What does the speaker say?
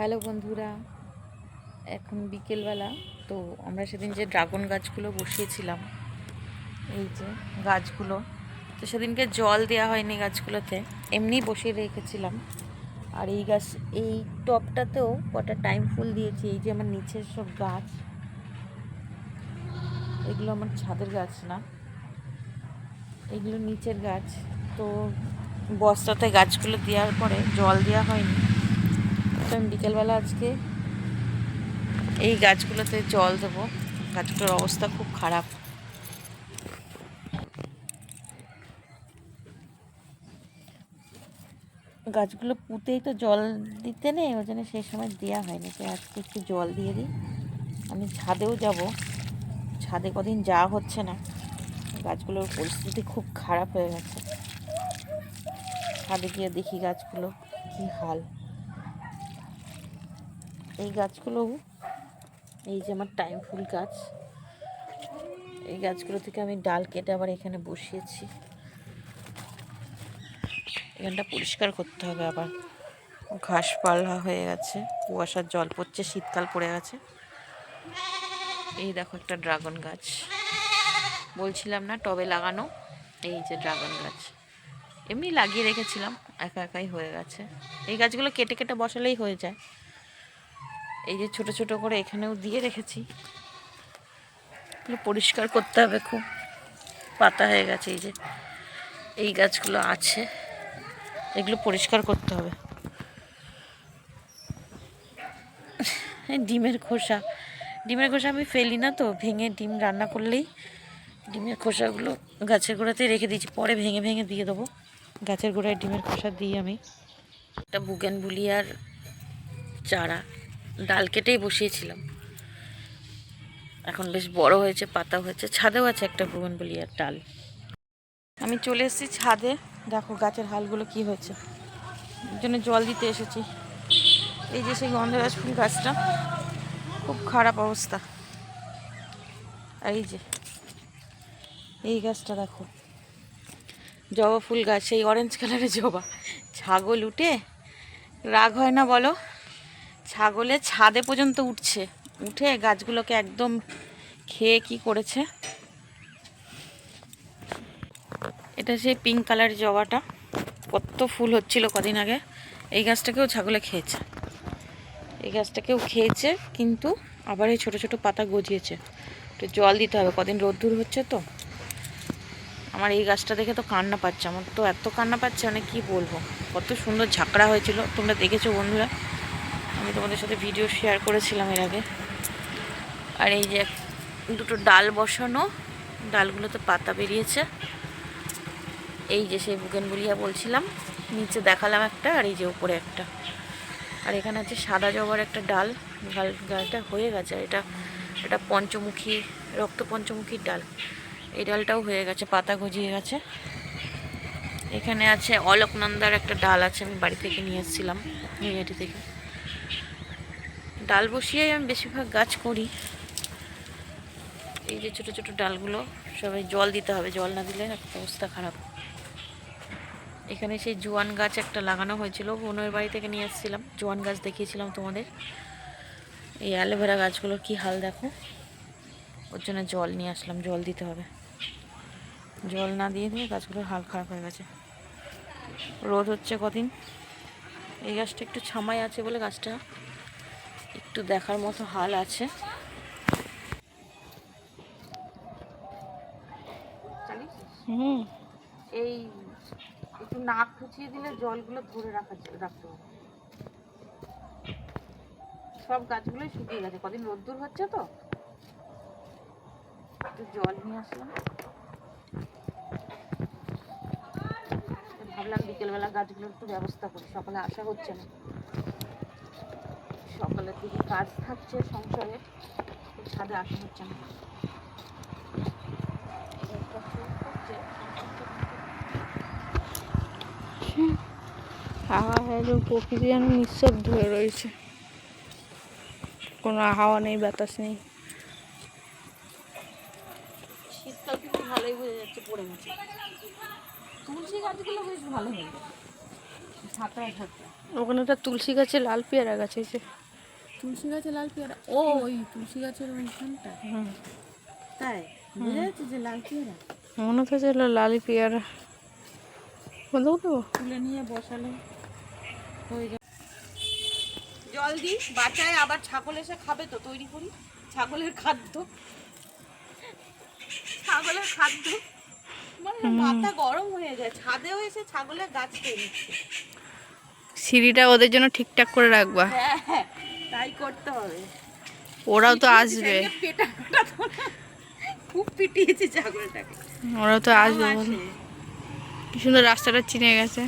Hello বন্ধুরা, এখন বিকেলবেলা, তো আমরা সেদিন যে ড্রাগন গাছগুলো বসিয়েছিলাম, এই যে গাছগুলো, তো সেদিনকে জল দেওয়া হয়নি গাছগুলোতে এমনি বসিয়ে রেখেছিলাম। আর এই গাছ, এই টবটাতেও কটা টাইম ফুল দিয়েছি, এই যে আমার নিচের সব গাছ, এগুলো আমার ছাদের গাছ না, এগুলো নিচের গাছ, তো বস্তাতে গাছগুলো দেওয়ার পরে জল দেওয়া হয়নি। আমি বিকেলবেলা আজকে। এই গাছগুলোতে জল দেবো। গাছগুলোর অবস্থা খুব খারাপ। গাছগুলো পুঁতেই তো জল দিতে নেই, ওই জন্য সেই সময় দেওয়া হয়নি। তো আজকে একটু জল দিয়ে দিই। আমি ছাদেও যাব। ছাদে কদিন যাওয়া হচ্ছে না। গাছগুলোর পরিস্থিতি খুব খারাপ হয়ে গেছে। ছাদে গিয়ে দেখি গাছগুলো কি হাল। এই গাছগুলো, এই যে আমার টাইম ফুল গাছ, এই গাছগুলো থেকে আমি ডাল কেটে আবার এখানে বসিয়েছি। এখানটা পরিষ্কার করতে হবে আবার। ঘাস পালা হয়ে গেছে, কুয়াশার জল পড়ছে, শীতকাল পড়ে গেছে। এই দেখো একটা ড্রাগন গাছ। বলছিলাম না, টবে লাগানো, এই যে ড্রাগন গাছ। এমনি লাগিয়ে রেখেছিলাম, একা একাই হয়ে গেছে। এই গাছগুলো কেটে কেটে বসালেই হয়ে যায়। এই যে ছোট ছোট করে এখানেও দিয়ে রেখেছি। এগুলো পরিষ্কার করতে হবে খুব। পাতা হয়ে গেছে, এই যে এই গাছগুলো আছে। এগুলো পরিষ্কার করতে হবে। ডিমের খোসা। ডিমের খোসা আমি ফেলি না তো, ভেঙে ডিম রান্না করলেই ডিমের খোসাগুলো গাছের গোড়াতে রেখে দিয়েছি। পরে ভেঙে ভেঙে দিয়ে দেবো। গাছের গোড়ায় ডিমের খোসা দিই আমি। একটা বুগেন বুলিয়ার চারা। ডাল কেটেই বসিয়েছিলাম। এখন বেশ বড় হয়েছে, পাতা হয়েছে, ছাদেও আছে একটা বুগেন বুলিয়ার ডাল। আমি চলে এসেছি ছাদে। দেখো গাছের হালগুলো কি হয়েছে। জন্য জল দিতে এসেছি। এই যে সেই গন্ধরাজ ফুল গাছটা, খুব খারাপ অবস্থা। আর এই যে, এই গাছটা দেখো। জবা ফুল গাছ সেই অরেঞ্জ কালারের জবা। ছাগল উঠে, রাগ হয় না বলো? ছাগলে ছাদে পর্যন্ত উঠছে। উঠে গাছগুলোকে একদম খেয়ে কি করেছে? এটা সেই পিঙ্ক কালার জবাটা। কত ফুল হচ্ছিল কদিন আগে। এই গাছটাকেও ছাগলে খেয়েছে। এই গাছটাকেও খেয়েছে, কিন্তু আবার এই ছোটো ছোটো পাতা গজিয়েছে। একটু জল দিতে হবে, কদিন রোদ্দুর হচ্ছে তো। আমার এই গাছটা দেখে তো কান্না পাচ্ছে, আমার তো এত কান্না পাচ্ছে মানে কি বলব? কত সুন্দর ঝাঁকড়া হয়েছিল। তোমরা দেখেছ বন্ধুরা? আমি তোমাদের সাথে ভিডিও শেয়ার করেছিলাম এর আগে। আর এই যে দুটো ডাল বসানো, ডালগুলোতে পাতা বেরিয়েছে। এই যে সেই বুকেনবুলিয়া বলছিলাম, নিচে দেখালাম একটা আর এই যে উপরে একটা। আর এখানে আছে সাদা জবার একটা ডাল ডাল ডালটা হয়ে গেছে। এটা এটা পঞ্চমুখী, রক্ত পঞ্চমুখীর ডাল। এই ডালটাও হয়ে গেছে, পাতা গজিয়ে গেছে। এখানে আছে অলোকনন্দার একটা ডাল আছে, আমি বাড়ি থেকে নিয়ে এসেছিলাম নিয়াটি থেকে। ডাল বসিয়েই আমি বেশিরভাগ গাছ করি। এই যে ছোটো ছোটো ডালগুলো, সবাই জল দিতে হবে, জল না দিলে একটা অবস্থা খারাপ। এখানে সেই জোয়ান গাছ একটা লাগানো হয়েছিল বোনের বাড়ি থেকে নিয়ে এসেছিলাম। জোয়ান গাছ দেখিয়েছিলাম তোমাদের। এই অ্যালোভেরা গাছগুলোর কি হাল দেখো। ওর জন্য জল নিয়ে আসলাম, জল দিতে হবে। জল না দিয়ে দিয়ে গাছগুলোর হাল খারাপ হয়ে গেছে। রোদ হচ্ছে কদিন। এই গাছটা একটু ছামাই আছে বলে গাছটা একটু দেখার মতো হাল আছে। হুম। এই একটু নাক খুঁচিয়ে দিলে জলগুলো ধরে রাখা রাখতে হবে। সব গাছগুলোই শুকিয়ে গেছে। কদিন রোদ্দুর হচ্ছে তো? একটু জল নিয়ে আসলাম। ভাবলাম বিকেলবেলা গাছগুলোর একটু ব্যবস্থা করি সকালে আসা হচ্ছে না। সকালের দিকে কাজ থাকছে সংসারে ছাদে আসা হচ্ছে না। হাওয়া একদম প্রকৃতি যেন নিঃশব্দ হয়ে রয়েছে। কোনো হাওয়া নেই বাতাস নেই। শীতকাল কিন্তু ভালোই বোঝা যাচ্ছে পড়ে গেছে। তুলসী গাছগুলো বেশ ভালো হয়ে ঝাঁটা ওখানে একটা তুলসী গাছে লাল পেয়ারা গাছ আছে তুলসী গাছে লাল পেয়ারা ও। ওই তুলসী গাছের ওইখানটা তাই? বোঝা যাচ্ছে যে লাল পেয়ারা? মনে হচ্ছে লাল পেয়ারা। বন্ধ তুলে নিয়ে বসালে হয়ে যাবে। জল দিই বাচ্চায় আবার ছাগল এসে খাবে তো তৈরি করি। ছাগলের খাদ্য। ছাগলের খাদ্য। মানে মাথা গরম হয়ে যায়। ছাদেও এসে ছাগলের গাছ খেয়ে নিচ্ছে। সিঁড়িটা ওদের জন্য ঠিকঠাক করে রাখবা। হ্যাঁ হ্যাঁ। তাই করতে হবে। ওরাও তো আসবে। খুব পিটিয়েছে ছাগলটাকে। ওরাও তো আসবে। কি সুন্দর রাস্তাটা চিনে গেছে।